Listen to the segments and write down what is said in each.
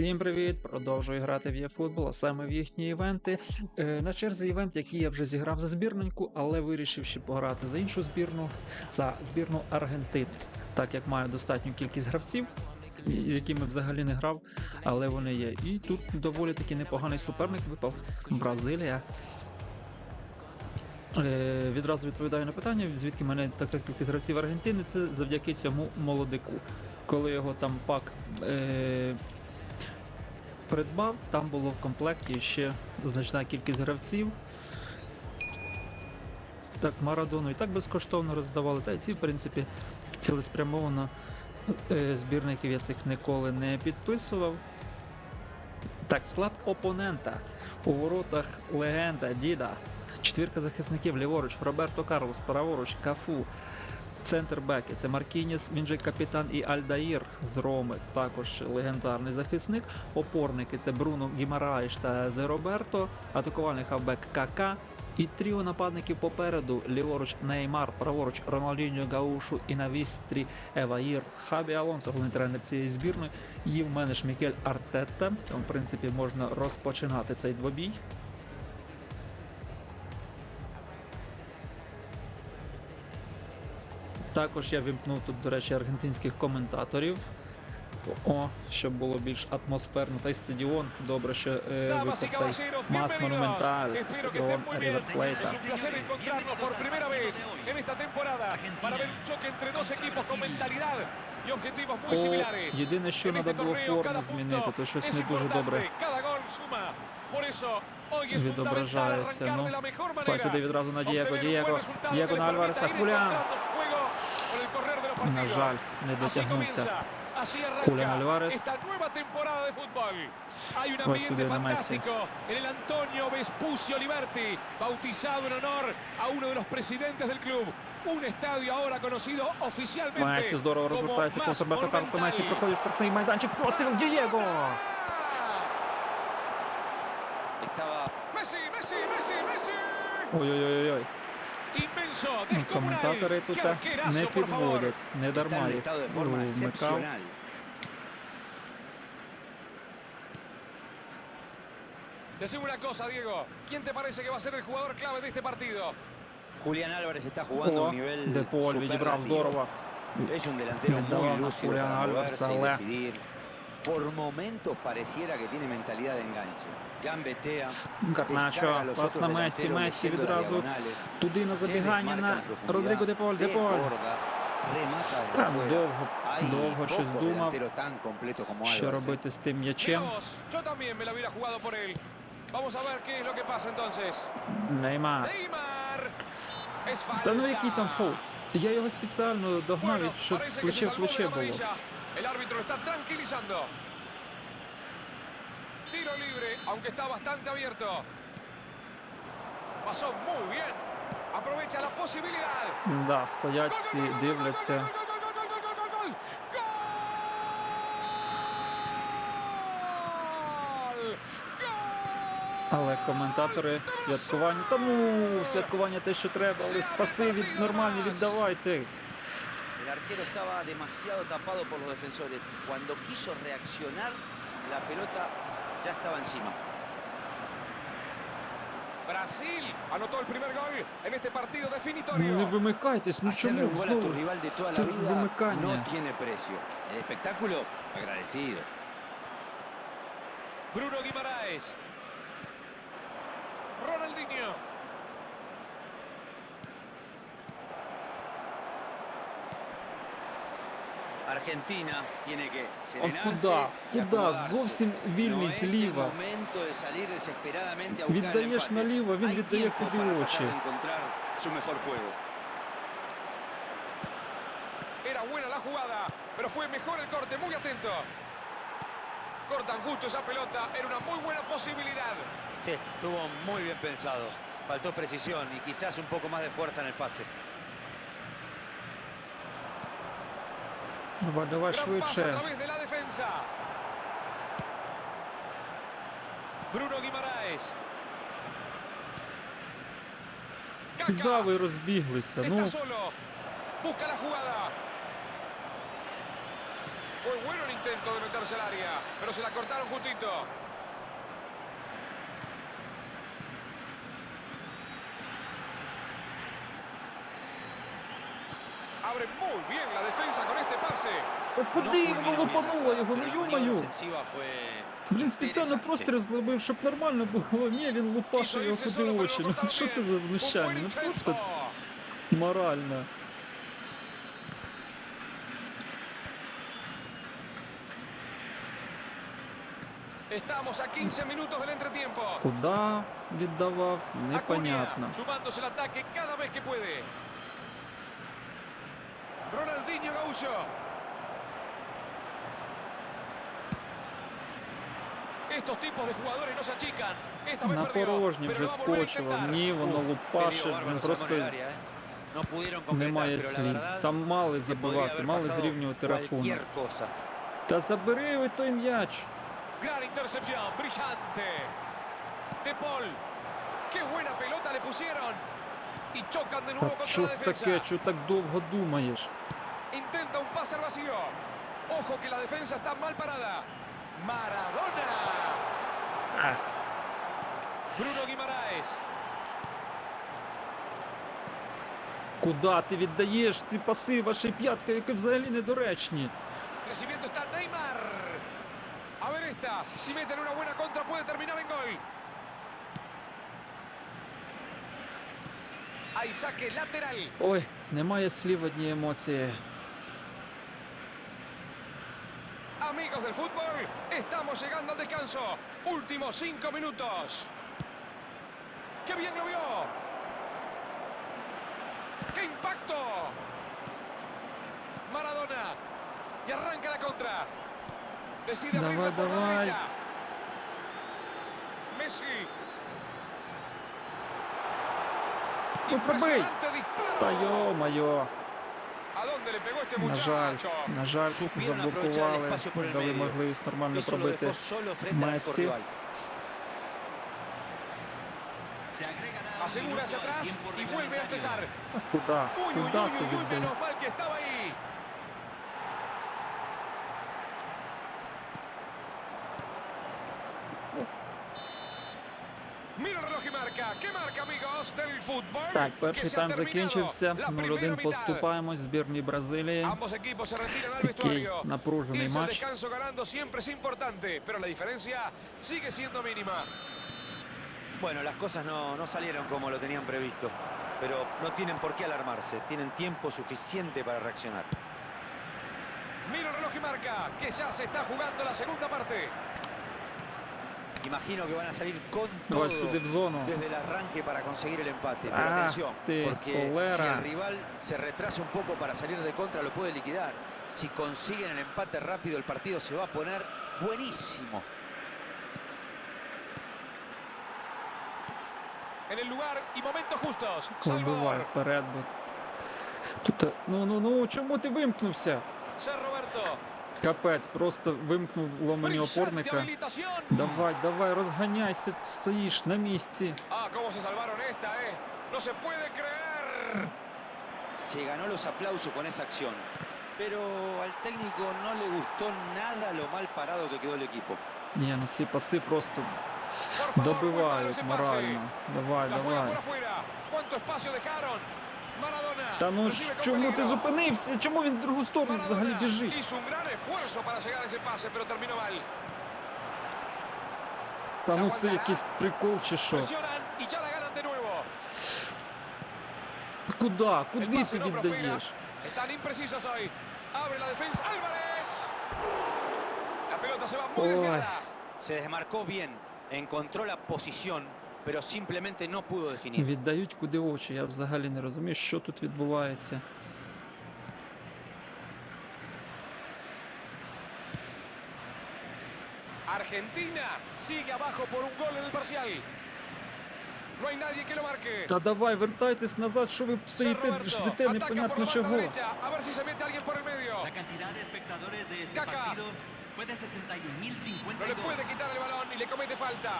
Всім привіт! Продовжую грати в eFootball, а саме в їхні івенти. Е, на черзі івент, який я вже зіграв за збірненьку, але вирішив ще пограти за іншу збірну, за збірну Аргентини. Так як маю достатню кількість гравців, якими взагалі не грав, але вони є. І тут доволі таки непоганий суперник випав Бразилія. Е, відразу відповідаю на питання, звідки мене така кількість гравців Аргентини, це завдяки цьому молодику. Коли його там пак е, придбав, там було в комплекті ще значна кількість гравців. Так, Марадону і так безкоштовно роздавали, та й ці, в принципі, цілеспрямовано е, збірників я цих ніколи не підписував. Так, склад опонента. У воротах легенда Діда. Четвірка захисників ліворуч, Роберто Карлос, праворуч, Кафу. Центрбеки це Маркініс, він же капітан і Альдаїр з Роми, також легендарний захисник. Опорники це Бруно Гімараєш та Зе Роберто, атакувальний хавбек КК. І тріо нападників попереду, ліворуч Неймар, праворуч Роналдіньо Гаушу і на вістрі Еваїр Хабі Алонсо, головний тренер цієї збірної. І в мене ж Мікель Артетта. В принципі, можна розпочинати цей двобій. Також я вимкнув тут, до речі, аргентинських коментаторів. О, щоб було більш атмосферно. Та й стадіон. Добре, що е, випав цей Мас. Монументаль, стадіон estén muy bien. Рівер Es Плейта. un placer encontrarnos por primera vez en esta temporada para ver un choque entre dos equipos con mentalidad y objetivos muy О, єдине, що треба було форму змінити, то щось не дуже добре відображається. Ну, сюди відразу на Дієго, Дієго, Дієго на Альвареса, permita На жаль, не дотягнувся. subir a Messi. fantástico en el Antonio Vespucio Liberti, bautizado en honor a uno de los presidentes del club. Un estadio ahora conocido oficialmente Месі здорово розвертається по Роберто Карлосу. Месі проходить штрафний майданчик. Постріл Дієго! Estaba коментатори тут Qué так arquerazo, не por favor. підводять. Не está en дарма un їх estado de forma вмикав. excepcional. Decime una cosa, Diego. ¿Quién te parece que va a ser el jugador clave de este partido? Julián Álvarez está jugando a О, un nivel Деполь відібрав superlativo. здорово. Es un delantero Віддавав muy на lúcido Julián para Álvarez, moverse y але decidir. Por momentos pareciera que tiene mentalidad de enganche. Gambetea, Гарначо, пас на Месі, Месі відразу туди на se забігання на Родріго Деполь, Деполь. Там довго, довго щось думав, що. ¿eh? робити з тим м'ячем. Veamos, Yo también me la hubiera jugado por él. Vamos a ver qué es lo que pasa entonces. Неймар. Neymar. Es falta. Та ну який там фол? Я його спеціально догнав, щоб плече в плече було. El árbitro está tranquilizando. Tiro libre, aunque está bastante abierto. Pasó muy bien. Aprovecha la posibilidad. Да, стоять всі, дивляться. Але коментатори святкування. Та ну, святкування те, що треба, але паси від нормальні віддавайте. El arquero estaba demasiado tapado por los defensores. Cuando quiso reaccionar, la pelota ya estaba encima. Brasil anotó el primer gol en este partido Ну не definitorio. вимикайтесь, ну Hacerle чому un gol a tu знову? rival de toda Це la vida вимикання. no tiene precio. El espectáculo, agradecido. Bruno Guimaraes. Ronaldinho. Argentina tiene que А serenarse куди? y Куди? acomodarse. Зовсім No вільний es el зліва. momento de salir desesperadamente a buscar el Віддаєш empate. наліво, він Hay віддає tiempo куди para очі. tratar de encontrar su mejor juego. Era buena la jugada, pero fue mejor el corte. Muy atento. Cortan justo esa pelota. Era una muy buena posibilidad. Sí, estuvo muy bien pensado. Faltó precisión y quizás un poco más de fuerza en el pase. Давай, давай швидше. Бруно Гімараєс. Guimaraes. Ви розбіглися? Ну. Busca la jugada. Fue bueno el intento de meterse al área, pero se la cortaron justito. Abre muy bien la defensa con este pase. Куди воно лупануло його? Ну йомаю! Він спеціально простріл зробив, щоб нормально було. Ні, він лупаше його куди очі. Ну що це за знущання? Ну просто морально. Estamos a 15 minutos del entretiempo. Куда віддавав? Acuña, Непонятно. sumándose al ataque cada vez que puede. Ronaldinho Gaullo. Estos tipos de jugadores no se achican. Esta vez На pero вже intentar. Ні, воно лупаше, він просто ¿eh? Немає слів. Там мали забивати, мали зрівнювати рахунок. Та забери ви той м'яч. Gran intercepción, brillante. De Paul. Qué buena pelota le pusieron. Y chocan de nuevo Та contra що la ж defensa. таке, що так довго думаєш? Intenta un pase al vacío. Ojo que la defensa está mal parada. Maradona. Bruno Guimaraes. куди ти віддаєш ці паси вашій п'ятки, які взагалі недоречні? Recibiendo está Neymar. A ver esta. Si meten una buena contra puede terminar en gol. Hay saque lateral. Ой, немає слів одні емоції. Amigos del fútbol, estamos llegando al descanso. Últimos cinco minutos. ¡Qué bien lo vio! ¡Qué impacto! Maradona. Y arranca la contra. Decide Давай, abrirla por la давай. derecha. Messi. Ну пробий! Та йо-майо. ¿A dónde le pegó este На жаль, на жаль, заблокували, дали можливість нормально пробити. atrás y vuelve a empezar. Куда? Куда віддаєш? menos mal que estaba ahí. Mira el reloj y marca. ¿Qué marca, amigos del fútbol? Так, Que перший se ha тайм terminado закінчився. la 0-1 primera mitad. поступаємось збірній Бразилії. Ambos equipos se retiran al Такий vestuario. напружений Irse al матч. descanso ganando siempre es importante, pero la diferencia sigue siendo mínima. Bueno, las cosas no, no salieron como lo tenían previsto, pero no tienen por qué alarmarse, tienen tiempo suficiente para reaccionar. Mira el reloj y marca, que ya se está jugando la segunda parte. Imagino que van a salir con todo Давай сюди в зону. desde el arranque para conseguir el empate. Pero Ah, atención, te porque si colera. el rival se retrasa un poco para salir de contra, lo puede liquidar. Si consiguen el empate rápido, el partido se va a poner buenísimo. En el lugar y momentos justos. Вибивай Salvador. вперед. бо Тут, ну, ну, ну, чому ти вимкнувся? Ser Roberto. Капець, просто вимкнув мені Brillante опорника. habilitación. Давай, давай, розганяйся, стоїш на місці. Ah, cómo se salvaron esta, eh. No se puede creer. Se ganó los aplausos con esa acción. Pero al técnico no le gustó nada lo mal parado que quedó el equipo. Ні, ну ці паси просто Por favor, muy malo добивають ese pase. морально. Давай, La juega por давай. Та ну ж чому ти зупинився? Чому він в другу сторону взагалі біжить? Та ну це якийсь прикол чи що? Та Куди? Куди ти віддаєш? Desviada. Se desmarcó bien, encontró la posición, pero simplemente no pudo definir. Віддають куди очі. Я взагалі не розумію, що тут відбувається. Argentina sigue abajo por un gol en el parcial. No hay nadie que lo marque. Та давай, вертайтесь назад, що ви стоїте, ждете непонятно чого. A ver si se mete alguien por el medio. La cantidad de espectadores de este partido fue de 61.052. No le puede quitar el balón y le comete falta.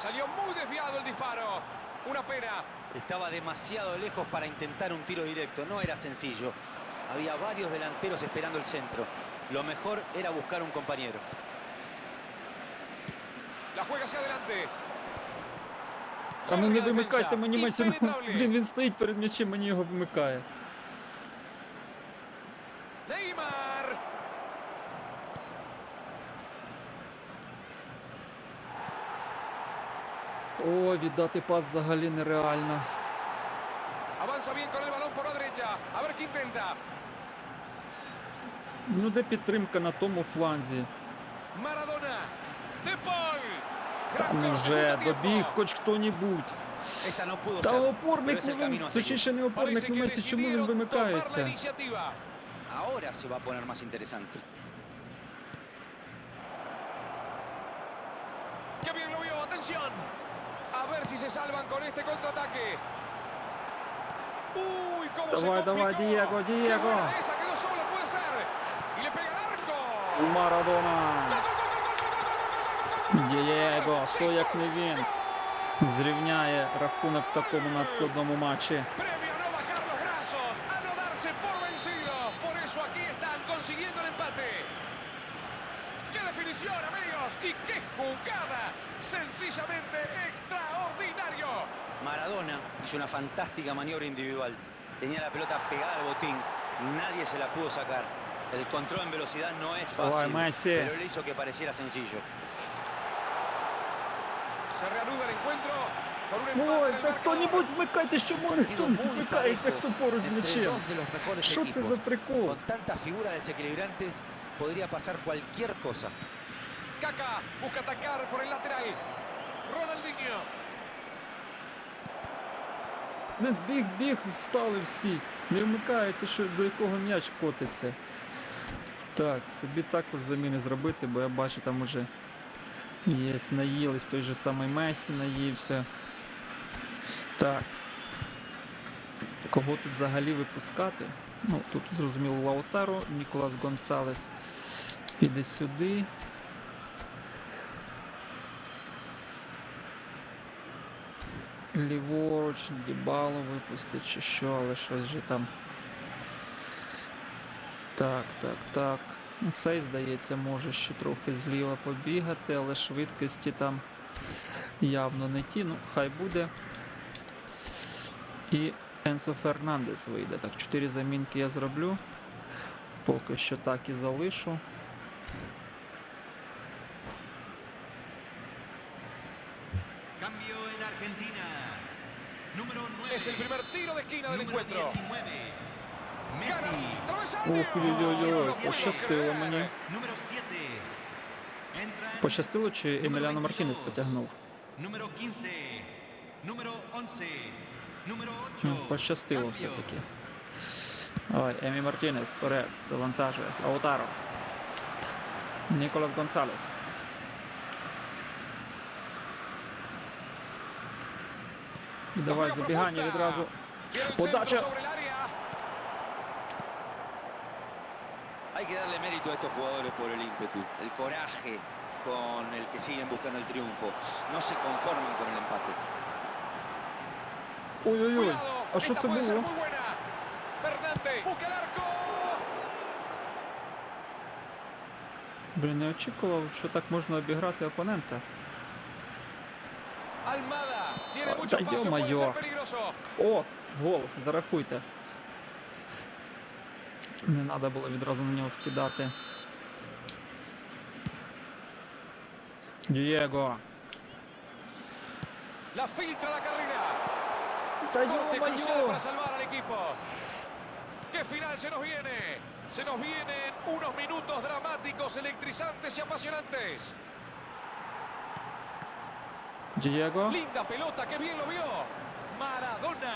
Salió muy desviado el disparo. Una pena. Estaba demasiado lejos para intentar un tiro directo. No era sencillo. Había varios delanteros esperando el centro. Lo mejor era buscar un compañero. La juega hacia adelante. А ну не Juega la вимикайте defensa. мені Месі. ну, Impenetrable. Блін, він стоїть перед м'ячем, мені його вимикає. Віддати пас взагалі нереально. Ну, де підтримка на тому фланзі? Там ну вже добіг хоч хто-нібудь. Та опорник ну, точніше не опорник, ну чому він вимикається? Ahora se va a poner más interesante. si se salvan con este contraataque. Uy, cómo давай, se давай, Diego, Diego. Qué esa quedó solo, puede ser. Y le pega al arco. Maradona. Дієго, хто як не він зрівняє рахунок в такому надскладному матчі. Por eso aquí están consiguiendo el empate. ¡Qué definición, amigos! ¡Y qué jugada! Sencillamente extraordinario. Maradona hizo una fantástica maniobra individual. Tenía la pelota pegada al botín. Nadie se la pudo sacar. El control en velocidad no es Давай, fácil, Messi. pero le hizo que pareciera sencillo. Se reanuda el encuentro con un empate Ой, en el та marcador. хто-нібудь вмикайте, чому ніхто не вмикається, хто поруч з entre м'ячем? dos de los mejores Що це за equipos. прикол? Con tantas figuras desequilibrantes podría pasar cualquier cosa. Kaká busca atacar por el lateral. Ronaldinho. Не біг, біг, стали всі. Не вмикається, що до якого м'яч котиться. Так, собі також заміни зробити, бо я бачу там уже є, наїлись, той же самий Месі наївся. Так. Кого тут взагалі випускати? Ну, тут зрозуміло Лаутаро, Ніколас Гонсалес піде сюди. Ліворуч, Дібало випустить чи що, але щось же там. Так, так, так. Ну, Сей, здається, може ще трохи зліва побігати, але швидкості там явно не ті. Ну, хай буде. І Енсо Фернандес вийде. Так, 4 замінки я зроблю. Поки що так і залишу. Es el primer tiro de esquina del пощастило мені. Пощастило, чи Емельяно Мартінес потягнув? Номеро 15. Номеро 11. Número 8. Ну, пощастило Cambio. все-таки. Ой, Емі Мартінес вперед, завантажує. Лаутаро. Ніколас Гонсалес. І давай Juega забігання profunda. відразу. Viene el Podacha. centro sobre el área. Hay que darle mérito a estos jugadores por el ímpetu, el coraje con el que siguen buscando el triunfo. No se conforman con el empate. Ой-ой-ой. А що це було? Блін, не очікував, що так можна обіграти опонента. Та йо-майо. О, гол, зарахуйте. Не треба було відразу на нього скидати. Дієго. Та Corte cruzado йо-моє! para salvar al equipo. ¿Qué final se nos viene? Se nos vienen unos minutos dramáticos, electrizantes y apasionantes. Дієго. Linda pelota, que bien lo vio. Maradona.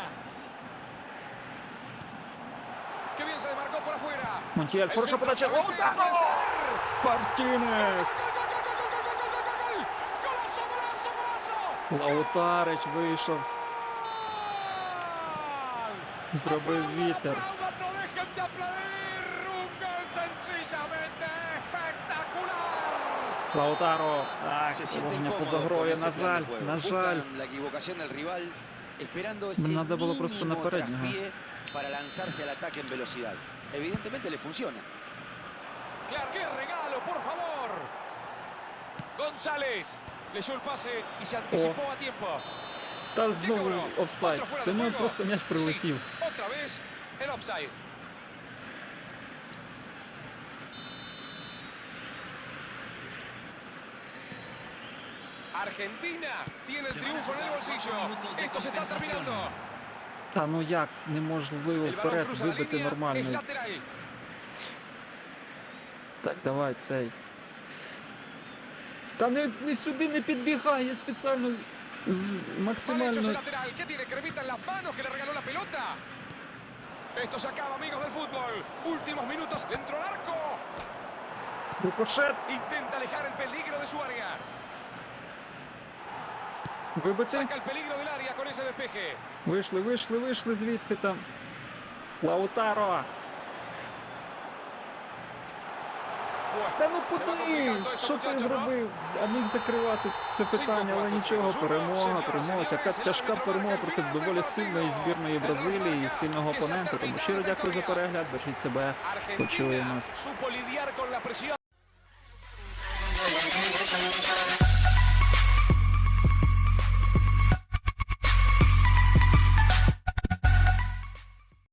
Qué bien se desmarcó por afuera. Монтіель, El хороша centro подача. cabecea, Удар! puede ser. Зробив вітер. Лаутаро. Ах, вогня поза грою, на жаль, на жаль. Надо було просто на переднього. Para lanzarse al ataque en velocidad. Evidentemente le funciona. Claro, qué regalo, por favor. González leyó el pase y se anticipó a tiempo. Та знову офсайд. Тому просто м'яч прилетів. Otra vez el offside. Argentina tiene el triunfo en el bolsillo. Esto se está terminando. Та ну як неможливо вперед вибити lateral. Так, давай цей. Та не, не сюди не підбігай, я спеціально з, максимально. Esto se acaba, amigos del fútbol. Últimos minutos dentro del arco. Рикошет! Intenta alejar el peligro de su área. Вибити. Saca el peligro del área con ese despeje. Вийшли, вийшли, вийшли звідси там. Лаутаро! Та ну куди? Що це зробив? А міг закривати це питання, але нічого, перемога, перемога. Така тяжка перемога проти доволі сильної збірної Бразилії і сильного опонента. Тому щиро дякую за перегляд, бережіть себе. Почуємось.